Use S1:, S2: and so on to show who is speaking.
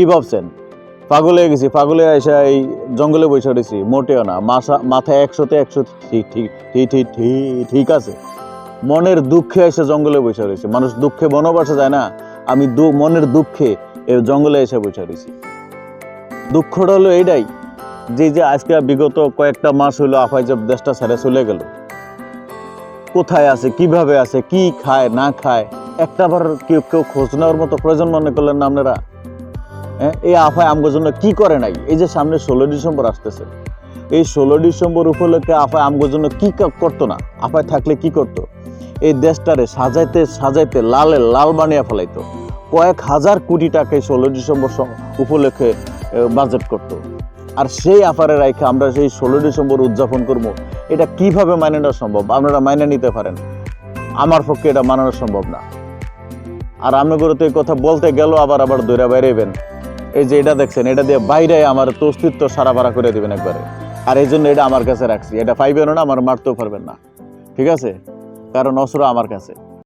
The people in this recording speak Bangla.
S1: কি ভাবছেন? পাগল হয়ে গেছি, পাগলে এসে এই জঙ্গলে বসে রয়েছি, মোটেও না মাসা মাথায় একশোতে একশো ঠিক ঠিক ঠিক আছে। মনের দুঃখে এসে জঙ্গলে বসে রয়েছে, মানুষ দুঃখে বনবাসে যায় না, আমি মনের দুঃখে এই জঙ্গলে এসে বসে রয়েছি। দুঃখটা হলো এইটাই, যে যে আজকে বিগত কয়েকটা মাস হলো আফাই যে দেশটা ছেড়ে চলে গেল। কোথায় আছে, কীভাবে আছে, কি খায়, না খায় একটা বার কেউ কেউ খোঁজ নেওয়ার মতো প্রয়োজন মনে করলেন না আপনারা? হ্যাঁ? এই আফায় আমগোর জন্য কি করে নাই? এই যে সামনে ষোলো ডিসেম্বর আসতেছে। এই ষোলো ডিসেম্বর উপলক্ষে আফায় আমগোর জন্য কি করতো না? আফায় থাকলে কি করতো? এই দেশটারে সাজাইতে সাজাইতে লালে লাল বানিয়ে ফেলাইতো। কয়েক হাজার কোটি টাকা এই ষোলো ডিসেম্বর উপলক্ষে বাজেট করতো। আর সেই আফারে রাইখে আমরা সেই ষোলো ডিসেম্বর উদযাপন করব। এটা কীভাবে মাইনে নেওয়া সম্ভব? আপনারা মাইনে নিতে পারেন। আমার পক্ষে এটা মানানো সম্ভব না। আর আমি তো এই কথা বলতে গেল, আবার আবার দৈরা বাইরেবেন এই যে এটা দেখছেন, এটা দিয়ে বাইরে আমার তো অস্তিত্ব সারা ভাড়া করে দেবেন একবারে। আর এই জন্য এটা আমার কাছে রাখছি। এটা পাইবেন না, আমার মারতেও পারবেন না। ঠিক আছে? কারণ অস্ত্র আমার কাছে।